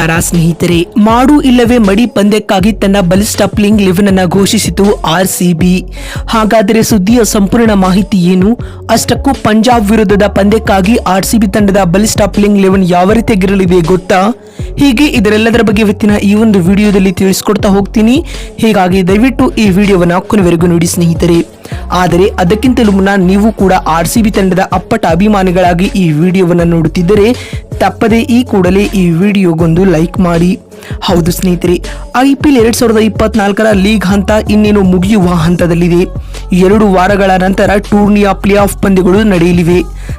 ನಮಸ್ಕಾರ ಸ್ನೇಹಿತರೆ, ಮಾಡು ಇಲ್ಲವೇ ಮಡಿ ಪಂದ್ಯಕ್ಕಾಗಿ ತನ್ನ ಬಲಿಷ್ಠ ಪ್ಲಿಂಗ್ ಲೆವೆನ್ ಅನ್ನು ಘೋಷಿಸಿತು ಆರ್ ಸಿಬಿ ಹಾಗಾದರೆ ಸುದ್ದಿಯ ಸಂಪೂರ್ಣ ಮಾಹಿತಿ ಏನು? ಅಷ್ಟಕ್ಕೂ ಪಂಜಾಬ್ ವಿರುದ್ಧದ ಪಂದ್ಯಕ್ಕಾಗಿ ಆರ್ ಸಿಬಿ ತಂಡದ ಬಲಿಷ್ಠ ಪ್ಲಿಂಗ್ ಲೆವೆನ್ ಯಾವ ರೀತಿಯಾಗಿರಲಿದೆ ಗೊತ್ತಾ? ಹೀಗೆ ಇದರೆಲ್ಲದರ ಬಗ್ಗೆ ಇವತ್ತಿನ ಈ ಒಂದು ವಿಡಿಯೋದಲ್ಲಿ ತಿಳಿಸಿಕೊಡ್ತಾ ಹೋಗ್ತೀನಿ. ಹೀಗಾಗಿ ದಯವಿಟ್ಟು ಈ ವಿಡಿಯೋವನ್ನು ಕೊನೆವರೆಗೂ ನೋಡಿ ಸ್ನೇಹಿತರೆ. ಆದರೆ ಅದಕ್ಕಿಂತಲೂ ಮುನ್ನ ನೀವು ಕೂಡ ಆರ್ ಸಿಬಿ ತಂಡದ ಅಪ್ಪಟ ಅಭಿಮಾನಿಗಳಾಗಿ ಈ ವಿಡಿಯೋವನ್ನು ನೋಡುತ್ತಿದ್ದರೆ ತಪ್ಪದೆ ಈ ಕೂಡಲೇ ಈ ವಿಡಿಯೋಗೊಂದು ಲೈಕ್ ಮಾಡಿ. ಹೌದು ಸ್ನೇಹಿತರೆ, ಐ ಪಿ ಎಲ್ ಎರಡ್ ಸಾವಿರದ ಇಪ್ಪತ್ನಾಲ್ಕರ ಲೀಗ್ ಹಂತ ಇನ್ನೇನು ಮುಗಿಯುವ ಹಂತದಲ್ಲಿದೆ. ಎರಡು ವಾರಗಳ ನಂತರ ಟೂರ್ನಿಯ ಪ್ಲೇ ಆಫ್ ಪಂದ್ಯಗಳು ನಡೆಯಲಿವೆ.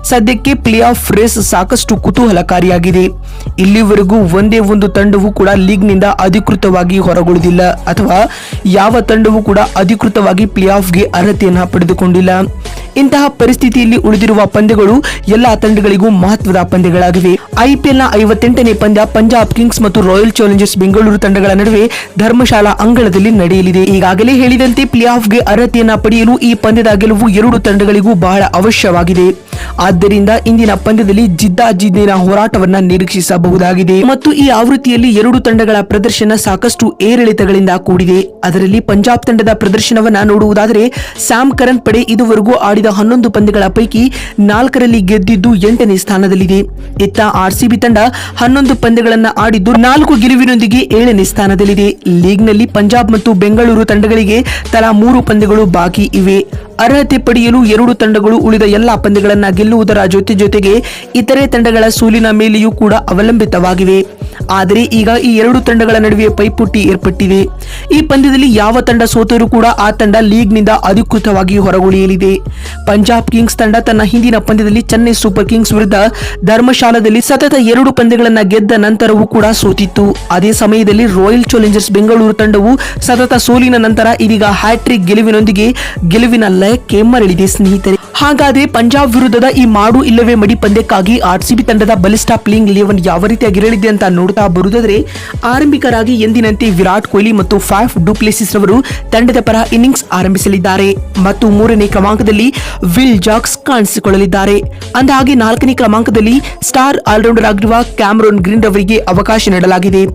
ಸದ್ಯಕ್ಕೆ ಪ್ಲೇ ಆಫ್ ರೇಸ್ ಸಾಕಷ್ಟು ಕುತೂಹಲಕಾರಿಯಾಗಿದೆ. ಇಲ್ಲಿವರೆಗೂ ಒಂದೇ ಒಂದು ತಂಡವು ಕೂಡ ಲೀಗ್ನಿಂದ ಅಧಿಕೃತವಾಗಿ ಹೊರಗುಳಿದಿಲ್ಲ, ಅಥವಾ ಯಾವ ತಂಡವೂ ಕೂಡ ಅಧಿಕೃತವಾಗಿ ಪ್ಲೇ ಆಫ್ಗೆ ಅರ್ಹತೆಯನ್ನು ಪಡೆದುಕೊಂಡಿಲ್ಲ. ಇಂತಹ ಪರಿಸ್ಥಿತಿಯಲ್ಲಿ ಉಳಿದಿರುವ ಪಂದ್ಯಗಳು ಎಲ್ಲಾ ತಂಡಗಳಿಗೂ ಮಹತ್ವದ ಪಂದ್ಯಗಳಾಗಿವೆ. ಐಪಿಎಲ್ನ ಐವತ್ತೆಂಟನೇ ಪಂದ್ಯ ಪಂಜಾಬ್ ಕಿಂಗ್ಸ್ ಮತ್ತು ರಾಯಲ್ ಚಾಲೆಂಜರ್ಸ್ ಬೆಂಗಳೂರು ತಂಡಗಳ ನಡುವೆ ಧರ್ಮಶಾಲಾ ಅಂಗಳದಲ್ಲಿ ನಡೆಯಲಿದೆ. ಈಗಾಗಲೇ ಹೇಳಿದಂತೆ ಪ್ಲೇ ಆಫ್ಗೆ ಅರ್ಹತೆಯನ್ನ ಪಡೆಯಲು ಈ ಪಂದ್ಯದ ಗೆಲುವು ಎರಡು ತಂಡಗಳಿಗೂ ಬಹಳ ಅವಶ್ಯವಾಗಿದೆ. ಆದ್ದರಿಂದ ಇಂದಿನ ಪಂದ್ಯದಲ್ಲಿ ಜಿದ್ದಾಜಿದ್ದಿನ ಹೋರಾಟವನ್ನ ನಿರೀಕ್ಷಿಸಬಹುದಾಗಿದೆ. ಮತ್ತು ಈ ಆವೃತ್ತಿಯಲ್ಲಿ ಎರಡು ತಂಡಗಳ ಪ್ರದರ್ಶನ ಸಾಕಷ್ಟು ಏರಿಳಿತಗಳಿಂದ ಕೂಡಿದೆ. ಅದರಲ್ಲಿ ಪಂಜಾಬ್ ತಂಡದ ಪ್ರದರ್ಶನವನ್ನ ನೋಡುವುದಾದರೆ, ಸ್ಯಾಮ್ ಕರನ್ ಪಡೆ ಇದುವರೆಗೂ ಆಡಿದ ಹನ್ನೊಂದು ಪಂದ್ಯಗಳ ಪೈಕಿ ನಾಲ್ಕರಲ್ಲಿ ಗೆದ್ದಿದ್ದು ಎಂಟನೇ ಸ್ಥಾನದಲ್ಲಿದೆ. ಇತ್ತ ಆರ್ಸಿಬಿ ತಂಡ ಹನ್ನೊಂದು ಪಂದ್ಯಗಳನ್ನು ಆಡಿದ್ದು ನಾಲ್ಕು ಗೆಲುವಿನೊಂದಿಗೆ ಏಳನೇ ಸ್ಥಾನದಲ್ಲಿದೆ. ಲೀಗ್ನಲ್ಲಿ ಪಂಜಾಬ್ ಮತ್ತು ಬೆಂಗಳೂರು ತಂಡಗಳಿಗೆ ತಲಾ ಮೂರು ಪಂದ್ಯಗಳು ಬಾಕಿ ಇವೆ. ಅರ್ಹತೆ ಪಡೆಯಲು ಎರಡು ತಂಡಗಳು ಉಳಿದ ಎಲ್ಲಾ ಪಂದ್ಯಗಳನ್ನು ಗೆಲ್ಲುವುದರ ಜೊತೆ ಜೊತೆಗೆ ಇತರೆ ತಂಡಗಳ ಸೋಲಿನ ಮೇಲೆಯೂ ಕೂಡ ಅವಲಂಬಿತವಾಗಿವೆ. ಆದರೆ ಈಗ ಈ ಎರಡು ತಂಡಗಳ ನಡುವೆ ಪೈಪೋಟಿ ಏರ್ಪಟ್ಟಿದೆ. ಈ ಪಂದ್ಯದಲ್ಲಿ ಯಾವ ತಂಡ ಸೋತರೂ ಕೂಡ ಆ ತಂಡ ಲೀಗ್ನಿಂದ ಅಧಿಕೃತವಾಗಿ ಹೊರಗುಳಿಯಲಿದೆ. ಪಂಜಾಬ್ ಕಿಂಗ್ಸ್ ತಂಡ ತನ್ನ ಹಿಂದಿನ ಪಂದ್ಯದಲ್ಲಿ ಚೆನ್ನೈ ಸೂಪರ್ ಕಿಂಗ್ಸ್ ವಿರುದ್ಧ ಧರ್ಮಶಾಲಾದಲ್ಲಿ ಸತತ ಎರಡು ಪಂದ್ಯಗಳನ್ನು ಗೆದ್ದ ನಂತರವೂ ಕೂಡ ಸೋತಿತ್ತು. ಅದೇ ಸಮಯದಲ್ಲಿ ರಾಯಲ್ ಚಾಲೆಂಜರ್ಸ್ ಬೆಂಗಳೂರು ತಂಡವು ಸತತ ಸೋಲಿನ ನಂತರ ಇದೀಗ ಹ್ಯಾಟ್ರಿಕ್ ಗೆಲುವಿನೊಂದಿಗೆ ಗೆಲುವಿನ ಲಯಕ್ಕೆ ಮರಳಿದೆ ಸ್ನೇಹಿತರೆ. ಹಾಗಾದ್ರೆ ಪಂಜಾಬ್ ವಿರುದ್ಧದ ಈ ಮಾಡು ಇಲ್ಲವೇ ಮಡಿ ಪಂದ್ಯಕ್ಕಾಗಿ ಆರ್ಸಿಬಿ ತಂಡದ ಬಲಿಷ್ಠ ಪ್ಲೇಯಿಂಗ್ ಲೆವೆನ್ ಯಾವ ರೀತಿಯಾಗಿರಲಿದೆ ಅಂತ ನೋಡ್ತಾ ಬರುವುದಾದ್ರೆ ಆರಂಭಿಕರಾಗಿ ಎಂದಿನಂತೆ ವಿರಾಟ್ ಕೊಹ್ಲಿ ಮತ್ತು ಫೈಫ್ ಡುಪ್ಲೆಸಿಸ್ ರವರು ತಂಡದ ಪರ ಇನ್ನಿಂಗ್ಸ್ ಆರಂಭಿಸಲಿದ್ದಾರೆ. ಮತ್ತು ಮೂರನೇ ಕ್ರಮಾಂಕದಲ್ಲಿ ವಿಲ್ ಜಾಕ್ಸ್ ಕಾಣಿಸಿಕೊಳ್ಳಲಿದ್ದಾರೆ. ಅಂದಹಾಗೆ ನಾಲ್ಕನೇ ಕ್ರಮಾಂಕದಲ್ಲಿ ಸ್ಟಾರ್ ಆಲ್ರೌಂಡರ್ ಆಗಿರುವ ಕ್ಯಾಮ್ರೋನ್ ಗ್ರೀನ್ ರವರಿಗೆ ಅವಕಾಶ ನೀಡಲಾಗಿದೆ.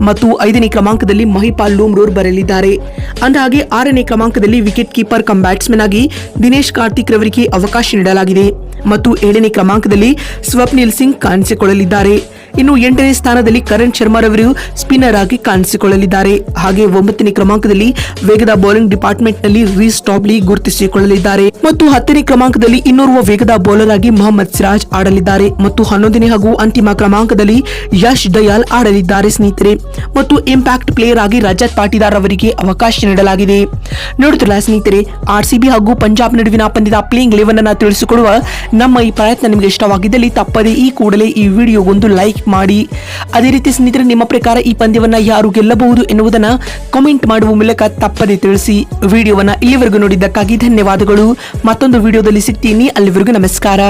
ಮತ್ತು ಐದನೇ ಕ್ರಮಾಂಕದಲ್ಲಿ ಮಹಿಪಾಲ್ ಲೂಮ್ರೋರ್ ಬರಲಿದ್ದಾರೆ. ಅಂದಹಾಗೆ ಆರನೇ ಕ್ರಮಾಂಕದಲ್ಲಿ ವಿಕೆಟ್ ಕೀಪರ್ ಕಮ್ ಬ್ಯಾಟ್ಸ್ಮನ್ ಆಗಿ ದಿನೇಶ್ ಕಾರ್ತಿಕ್ ರವರಿಗೆ ಅವಕಾಶ ನೀಡಲಾಗಿದೆ. ಮತ್ತು ಏಳನೇ ಕ್ರಮಾಂಕದಲ್ಲಿ ಸ್ವಪ್ನಿಲ್ ಸಿಂಗ್ ಕಾಣಿಸಿಕೊಳ್ಳಲಿದ್ದಾರೆ. ಇನ್ನು ಎಂಟನೇ ಸ್ಥಾನದಲ್ಲಿ ಕರಣ್ ಶರ್ಮಾ ರವರು ಸ್ಪಿನ್ನರ್ ಆಗಿ ಕಾಣಿಸಿಕೊಳ್ಳಲಿದ್ದಾರೆ. ಹಾಗೆ ಒಂಬತ್ತನೇ ಕ್ರಮಾಂಕದಲ್ಲಿ ವೇಗದ ಬೌಲಿಂಗ್ ಡಿಪಾರ್ಟ್ಮೆಂಟ್ನಲ್ಲಿ ರೀಸ್ ಟಾಬ್ಲಿ ಗುರುತಿಸಿಕೊಳ್ಳಲಿದ್ದಾರೆ. ಮತ್ತು ಹತ್ತನೇ ಕ್ರಮಾಂಕದಲ್ಲಿ ಇನ್ನೋರ್ವ ವೇಗದ ಬೌಲರ್ ಆಗಿ ಮೊಹಮ್ಮದ್ ಸಿರಾಜ್ ಆಡಲಿದ್ದಾರೆ. ಮತ್ತು ಹನ್ನೊಂದನೇ ಹಾಗೂ ಅಂತಿಮ ಕ್ರಮಾಂಕದಲ್ಲಿ ಯಶ್ ದಯಾಲ್ ಆಡಲಿದ್ದಾರೆ ಸ್ನೇಹಿತರೆ. ಮತ್ತು ಇಂಪ್ಯಾಕ್ಟ್ ಪ್ಲೇಯರ್ ಆಗಿ ರಜತ್ ಪಾಟೀದಾರ್ ಅವರಿಗೆ ಅವಕಾಶ ನೀಡಲಾಗಿದೆ. ನೋಡುತ್ತಿಲ್ಲ ಸ್ನೇಹಿತರೆ ಆರ್ಸಿಬಿ ಹಾಗೂ ಪಂಜಾಬ್ ನಡುವಿನ ಪಂದ್ಯದ ಪ್ಲೇಯಿಂಗ್ ಲೆವೆನ್ ಅನ್ನು ತಿಳಿಸಿಕೊಡುವ ನಮ್ಮ ಈ ಪ್ರಯತ್ನ ನಿಮಗೆ ಇಷ್ಟವಾಗಿದ್ದಲ್ಲಿ ತಪ್ಪದೆ ಈ ಕೂಡಲೇ ಈ ವಿಡಿಯೋಗೊಂದು ಮಾಡಿ. ಅದೇ ರೀತಿ ಸ್ನೇಹಿತರೆ, ನಿಮ್ಮ ಪ್ರಕಾರ ಈ ಪಂದ್ಯವನ್ನ ಯಾರು ಗೆಲ್ಲಬಹುದು ಎನ್ನುವುದನ್ನ ಕಾಮೆಂಟ್ ಮಾಡುವ ಮೂಲಕ ತಪ್ಪದೆ ತಿಳಿಸಿ. ವಿಡಿಯೋವನ್ನ ಇಲ್ಲಿವರೆಗೂ ನೋಡಿದ್ದಕ್ಕಾಗಿ ಧನ್ಯವಾದಗಳು. ಮತ್ತೊಂದು ವಿಡಿಯೋದಲ್ಲಿ ಸಿಗ್ತೀನಿ. ಅಲ್ಲಿವರೆಗೂ ನಮಸ್ಕಾರ.